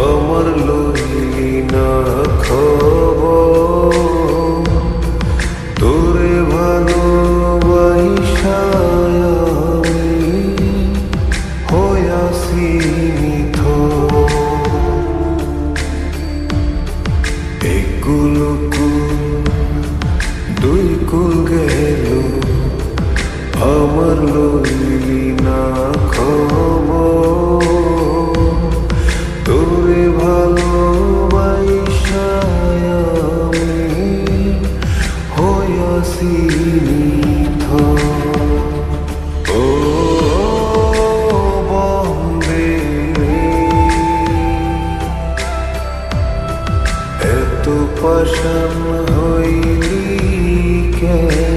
আমার লইলি না স্নিগ্ধ ও বন্দে এত পশন হইলি কেন?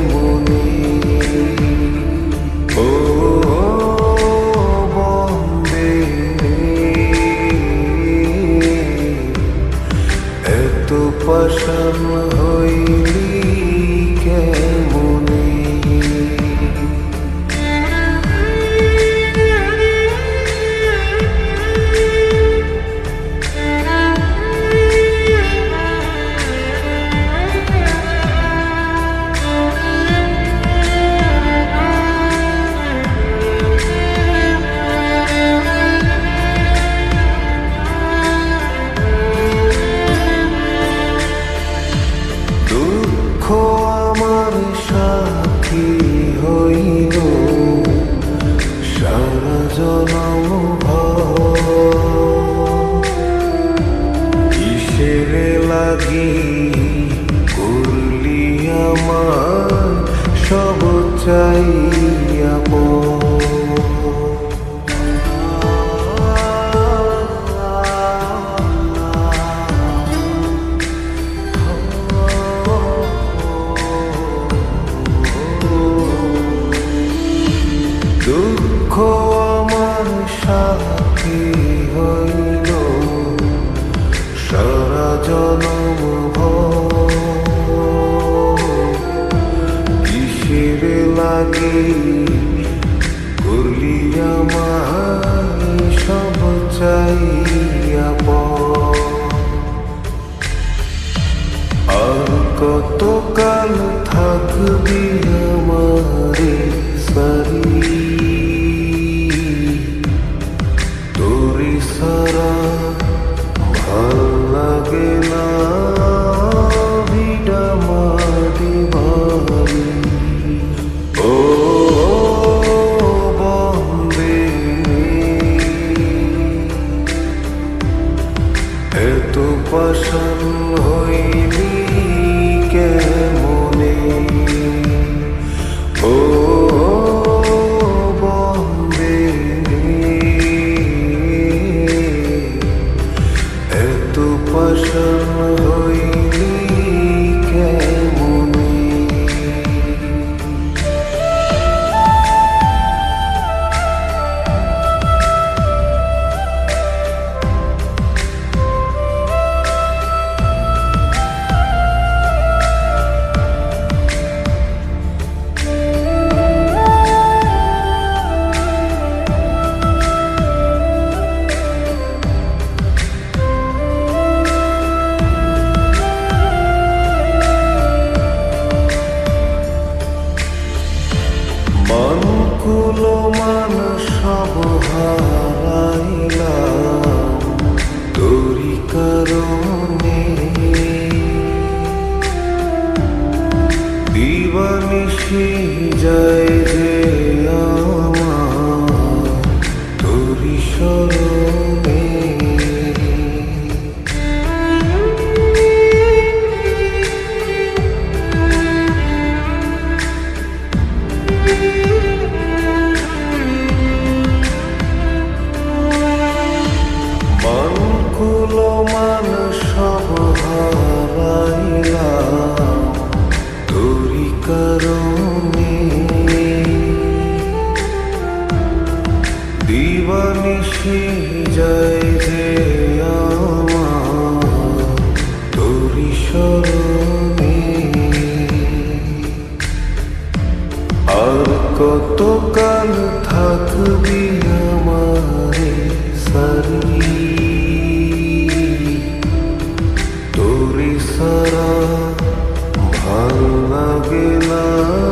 মনকুল মান সব হারাইলাম। তোরি কারণে দিবানিশি যায় যে মিশে যায় যে আমার তোরি স্মরণে থাকবি আমারে সারি? তোরে সারা ভালো লাগে না।